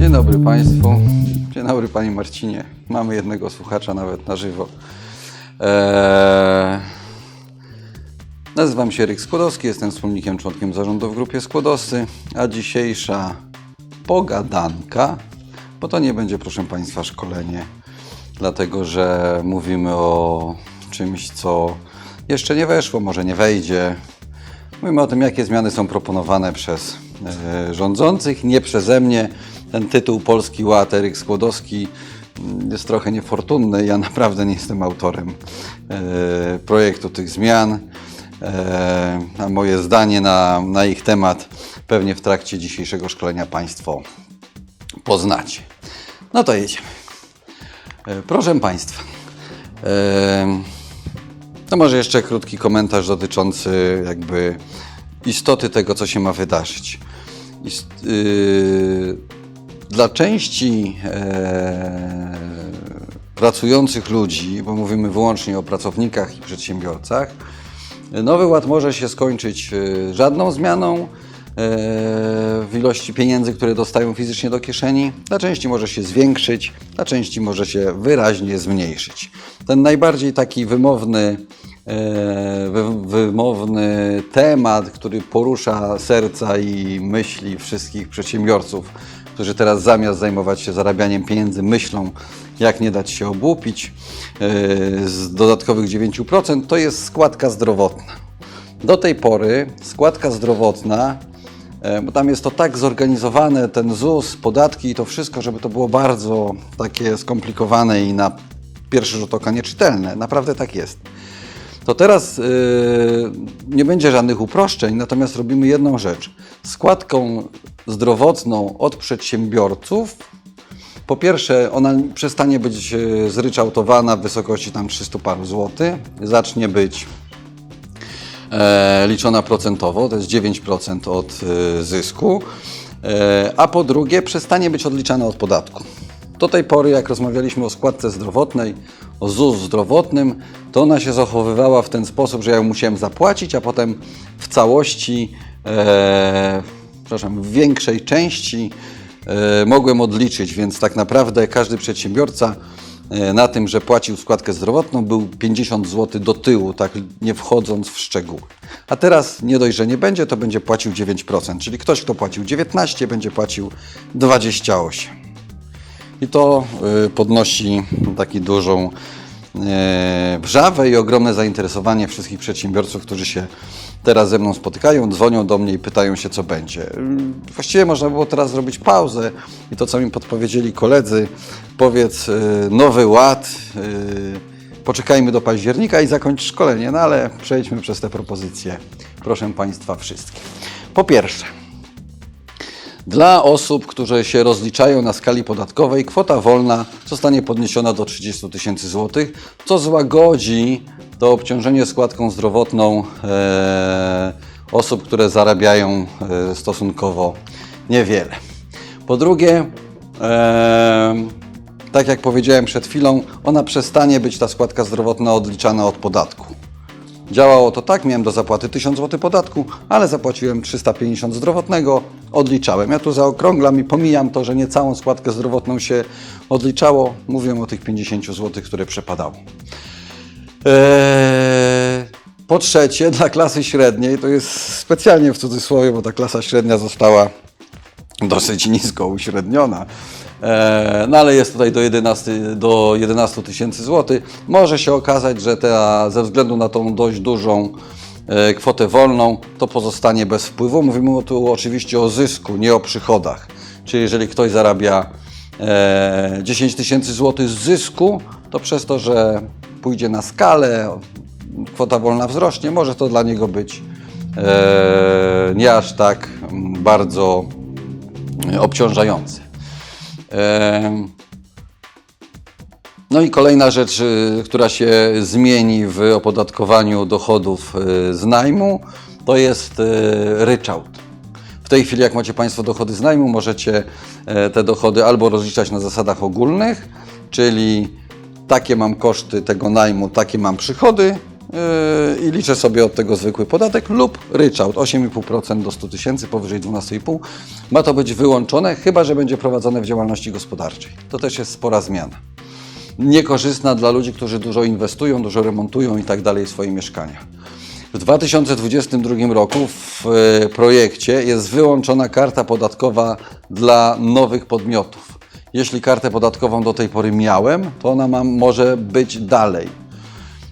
Dzień dobry Państwu. Dzień dobry Panie Marcinie. Mamy jednego słuchacza nawet na żywo. Eee... Nazywam się Ryk Skłodowski, jestem wspólnikiem, członkiem zarządu w grupie Skłodowscy, a dzisiejsza pogadanka, bo to nie będzie, proszę Państwa, szkolenie, dlatego że mówimy o czymś, co jeszcze nie weszło, może nie wejdzie. Mówimy o tym, jakie zmiany są proponowane przez e, rządzących, nie przeze mnie. Ten tytuł Polski Ład, Eryk Skłodowski mm, jest trochę niefortunny. Ja naprawdę nie jestem autorem e, projektu tych zmian. E, a moje zdanie na, na ich temat pewnie w trakcie dzisiejszego szkolenia Państwo poznacie. No to jedziemy. E, Proszę Państwa, to może jeszcze krótki komentarz dotyczący jakby istoty tego, co się ma wydarzyć. Ist, yy, dla części e, pracujących ludzi, bo mówimy wyłącznie o pracownikach i przedsiębiorcach, Nowy Ład może się skończyć e, żadną zmianą e, w ilości pieniędzy, które dostają fizycznie do kieszeni. Dla części może się zwiększyć, dla części może się wyraźnie zmniejszyć. Ten najbardziej taki wymowny, e, wy- wymowny temat, który porusza serca i myśli wszystkich przedsiębiorców, którzy teraz zamiast zajmować się zarabianiem pieniędzy, myślą, jak nie dać się obłupić e, z dodatkowych 9%, to jest składka zdrowotna. Do tej pory składka zdrowotna, e, bo tam jest to tak zorganizowane, ten ZUS, podatki i to wszystko, żeby to było bardzo takie skomplikowane i na pierwszy rzut oka nieczytelne. Naprawdę tak jest. To teraz yy, nie będzie żadnych uproszczeń, natomiast robimy jedną rzecz. Składką zdrowotną od przedsiębiorców. Po pierwsze, ona przestanie być e, zryczałtowana w wysokości tam 300 paru złotych, zacznie być e, liczona procentowo, to jest 9% od e, zysku, e, a po drugie przestanie być odliczana od podatku. Do tej pory, jak rozmawialiśmy o składce zdrowotnej, o ZUS zdrowotnym, to ona się zachowywała w ten sposób, że ja ją musiałem zapłacić, a potem w całości, e, przepraszam, w większej części e, mogłem odliczyć, więc tak naprawdę każdy przedsiębiorca e, na tym, że płacił składkę zdrowotną, był 50 zł do tyłu, tak nie wchodząc w szczegóły. A teraz nie dość, że nie będzie, to będzie płacił 9%, czyli ktoś, kto płacił 19, będzie płacił 28. I to y, podnosi taki dużą e, wrzawę i ogromne zainteresowanie wszystkich przedsiębiorców, którzy się teraz ze mną spotykają, dzwonią do mnie i pytają się, co będzie. Y, Właściwie można było teraz zrobić pauzę i to, co mi podpowiedzieli koledzy, powiedz y, nowy ład, y, poczekajmy do października i zakończ szkolenie, no ale przejdźmy przez te propozycje, proszę Państwa, wszystkie. Po pierwsze, dla osób, które się rozliczają na skali podatkowej, kwota wolna zostanie podniesiona do 30 tysięcy złotych, co złagodzi to obciążenie składką zdrowotną e, osób, które zarabiają e, stosunkowo niewiele. Po drugie, e, tak jak powiedziałem przed chwilą, ona przestanie być ta składka zdrowotna odliczana od podatku. Działało to tak, miałem do zapłaty 1000 zł podatku, ale zapłaciłem 350 zdrowotnego, odliczałem. Ja tu zaokrąglam i pomijam to, że nie całą składkę zdrowotną się odliczało. Mówię o tych 50 zł, które przepadało. Eee, po trzecie, dla klasy średniej, to jest specjalnie w cudzysłowie, bo ta klasa średnia została dosyć nisko uśredniona. E, No ale jest tutaj do 11 do 11 tysięcy złotych. Może się okazać, że ta, ze względu na tą dość dużą e, kwotę wolną, to pozostanie bez wpływu. Mówimy tu oczywiście o zysku, nie o przychodach. Czyli jeżeli ktoś zarabia e, 10 tysięcy złotych z zysku, to przez to, że pójdzie na skalę, kwota wolna wzrośnie, może to dla niego być e, nie aż tak mm, bardzo obciążające. No i kolejna rzecz, y, która się zmieni w opodatkowaniu dochodów y, z najmu, to jest y, ryczałt. W tej chwili, jak macie Państwo dochody z najmu, możecie e, te dochody albo rozliczać na zasadach ogólnych, czyli takie mam koszty tego najmu, takie mam przychody yy, i liczę sobie od tego zwykły podatek lub ryczałt 8,5% do 100 tysięcy, powyżej 12,5 ma to być wyłączone, chyba że będzie prowadzone w działalności gospodarczej. To też jest spora zmiana. Niekorzystna dla ludzi, którzy dużo inwestują, dużo remontują i tak dalej swoje mieszkania. W 2022 roku w e, projekcie jest wyłączona karta podatkowa dla nowych podmiotów. Jeśli kartę podatkową do tej pory miałem, to ona ma, może być dalej.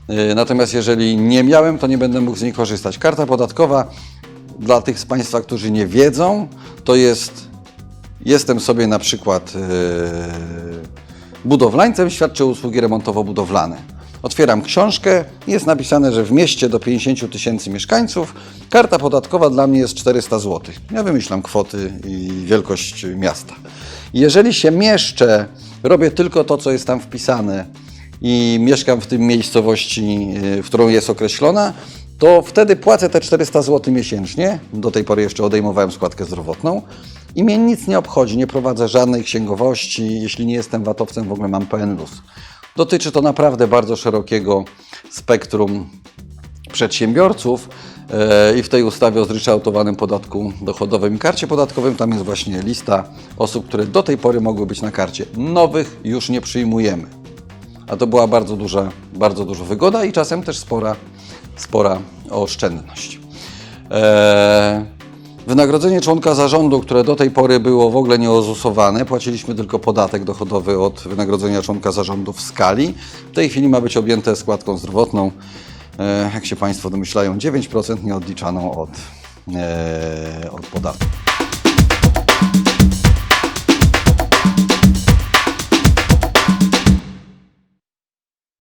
E, Natomiast jeżeli nie miałem, to nie będę mógł z niej korzystać. Karta podatkowa dla tych z Państwa, którzy nie wiedzą, to jest jestem sobie na przykład e, budowlańcem, świadczę usługi remontowo-budowlane. Otwieram książkę, jest napisane, że w mieście do 50 tysięcy mieszkańców karta podatkowa dla mnie jest 400 zł. Ja wymyślam kwoty i wielkość miasta. Jeżeli się mieszczę, robię tylko to, co jest tam wpisane i mieszkam w tym miejscowości, y, w którą jest określona, to wtedy płacę te 400 zł miesięcznie. Do tej pory jeszcze odejmowałem składkę zdrowotną i mnie nic nie obchodzi, nie prowadzę żadnej księgowości. Jeśli nie jestem VAT-owcem, w ogóle mam PNLUS. Dotyczy to naprawdę bardzo szerokiego spektrum przedsiębiorców e, i w tej ustawie o zryczałtowanym podatku dochodowym i karcie podatkowym tam jest właśnie lista osób, które do tej pory mogły być na karcie. Nowych już nie przyjmujemy. A to była bardzo duża, bardzo duża wygoda i czasem też spora, spora oszczędność. Eee, wynagrodzenie członka zarządu, które do tej pory było w ogóle nieozusowane, płaciliśmy tylko podatek dochodowy od wynagrodzenia członka zarządu w skali. W tej chwili ma być objęte składką zdrowotną, e, jak się Państwo domyślają, 9% nieodliczaną od, e, od podatku.